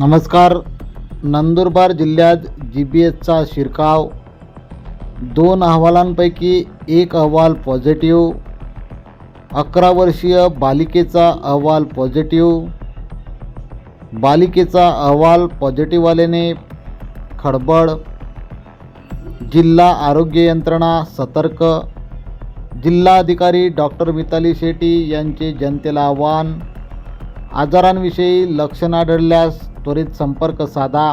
नमस्कार. नंदुरबार जिल्ह्यात G B एसचा शिरकाव. दोन अहवालांपैकी एक अहवाल पॉझिटिव्ह. अकरा वर्षीय बालिकेचा अहवाल पॉझिटिव्ह. बालिकेचा अहवाल पॉझिटिव्ह आल्याने खडबड. जिल्हा आरोग्य यंत्रणा सतर्क. जिल्हाधिकारी डॉक्टर मिताली शेट्टी यांचे जनतेला आवाहन. आजारांविषयी लक्षण आढळल्यास त्वरित संपर्क साधा.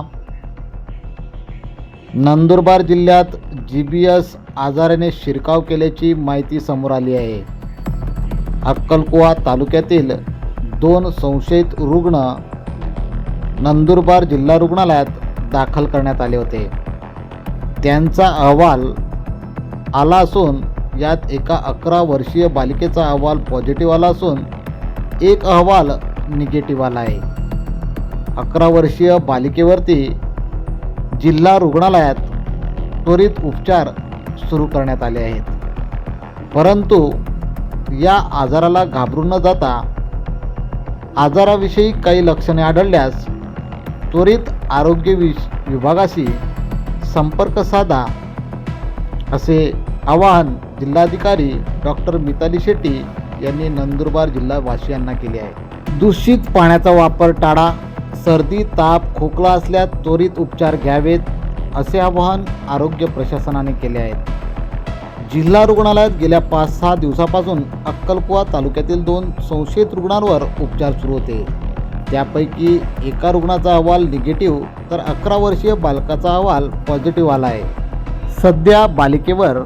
नंदुरबार जिल्ह्यात जी बी एस आजाराने शिरकाव केल्याची माहिती समोर आली आहे. अक्कलकुवा तालुक्यातील दोन संशयित रुग्ण नंदुरबार जिल्हा रुग्णालयात दाखल करण्यात आले होते. त्यांचा अहवाल आला असून यात एका अकरा वर्षीय बालिकेचा अहवाल पॉझिटिव्ह आला असून एक अहवाल निगेटिव्ह आला आहे. अकरा वर्षीय बालिकेवरती जिल्हा रुग्णालयात त्वरित उपचार सुरू करण्यात आले आहेत. परंतु या आजाराला घाबरून न जाता आजाराविषयी काही लक्षणे आढळल्यास त्वरित आरोग्य विश विभागाशी संपर्क साधा असे आवाहन जिल्हाधिकारी डॉक्टर मिताली शेट्टी यांनी नंदुरबार जिल्हावासियांना केले आहे. दूषित पाण्याचा वापर टाळा सर्दी ताप खोकला असल्यास त्वरित उपचार घ्यावेत असे आवाहन आरोग्य प्रशासनाने केले आहे. जिल्हा रुग्णालयात गेल्या पाच सहा दिवसापासून अक्कलकुवा तालुक्यातील दोन संशयित रुग्णांवर उपचार सुरू होते. त्यापैकी एका रुग्णाचा अहवाल निगेटिव्ह तर अकरा वर्षीय बालकाचा अहवाल पॉझिटिव्ह आला आहे. सध्या बालिकेवर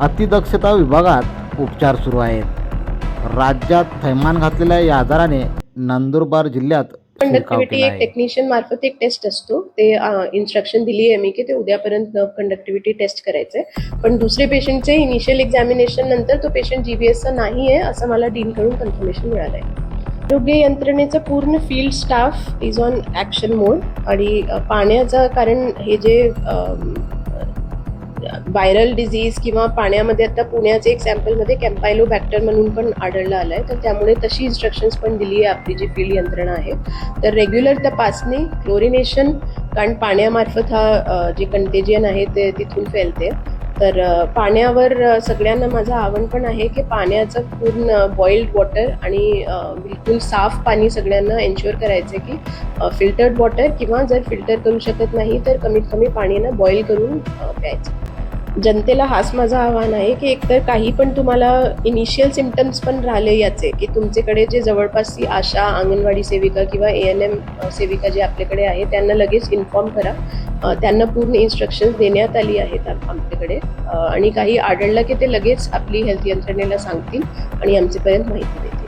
अतिदक्षता विभागात उपचार सुरू आहेत. राज्यात थैमान घातलेल्या या आजाराने नंदुरबार जिल्ह्यात कंडक्टिव्हिटी एक आहे टेक्निशियन मार्फत एक टेस्ट असतो. ते इन्स्ट्रक्शन दिली आहे मी की ते उद्यापर्यंत कंडक्टिव्हिटी टेस्ट करायचंय. पण दुसरे पेशंटचे इनिशियल एक्झामिनेशन नंतर तो पेशंट जीबीएसचा नाही आहे असं मला डीनकडून कन्फर्मेशन मिळालंय. आरोग्य यंत्रणेचा पूर्ण field staff is on action mode आणि पाण्याचं कारण हे जे व्हायरल डिझीज किंवा पाण्यामध्ये आता पुण्याचे एक सॅम्पलमध्ये कॅम्पायलो बॅक्टर म्हणून पण आढळलं आलं आहे तर त्यामुळे तशी इन्स्ट्रक्शन्स पण दिली आहे आपली जी फील्ड यंत्रणा आहे. तर रेग्युलर तपासणी क्लोरिनेशन कारण पाण्यामार्फत हा जे कंटेजियन आहे ते तिथून फैलते. तर पाण्यावर सगळ्यांना माझं आवड पण आहे की पाण्याचं पूर्ण बॉइल्ड वॉटर आणि बिलकुल साफ पाणी सगळ्यांना एन्श्युअर करायचं की फिल्टर्ड वॉटर किंवा जर फिल्टर करू शकत नाही तर कमीत कमी पाण्यानं बॉईल करून प्यायचं. जनतेला हाच माझं आव्हान आहे की एकतर काही पण तुम्हाला इनिशियल सिमटम्स पण राहिले याचे की तुमच्याकडे जे जवळपासची आशा अंगणवाडी सेविका किंवा ए एन एम सेविका जे आपल्याकडे आहे त्यांना लगेच इन्फॉर्म करा. त्यांना पूर्ण इन्स्ट्रक्शन्स देण्यात आली आहेत आमच्याकडे. आणि काही आढळलं की ते लगेच आपली हेल्थ यंत्रणेला सांगतील आणि आमच्यापर्यंत माहिती देतील.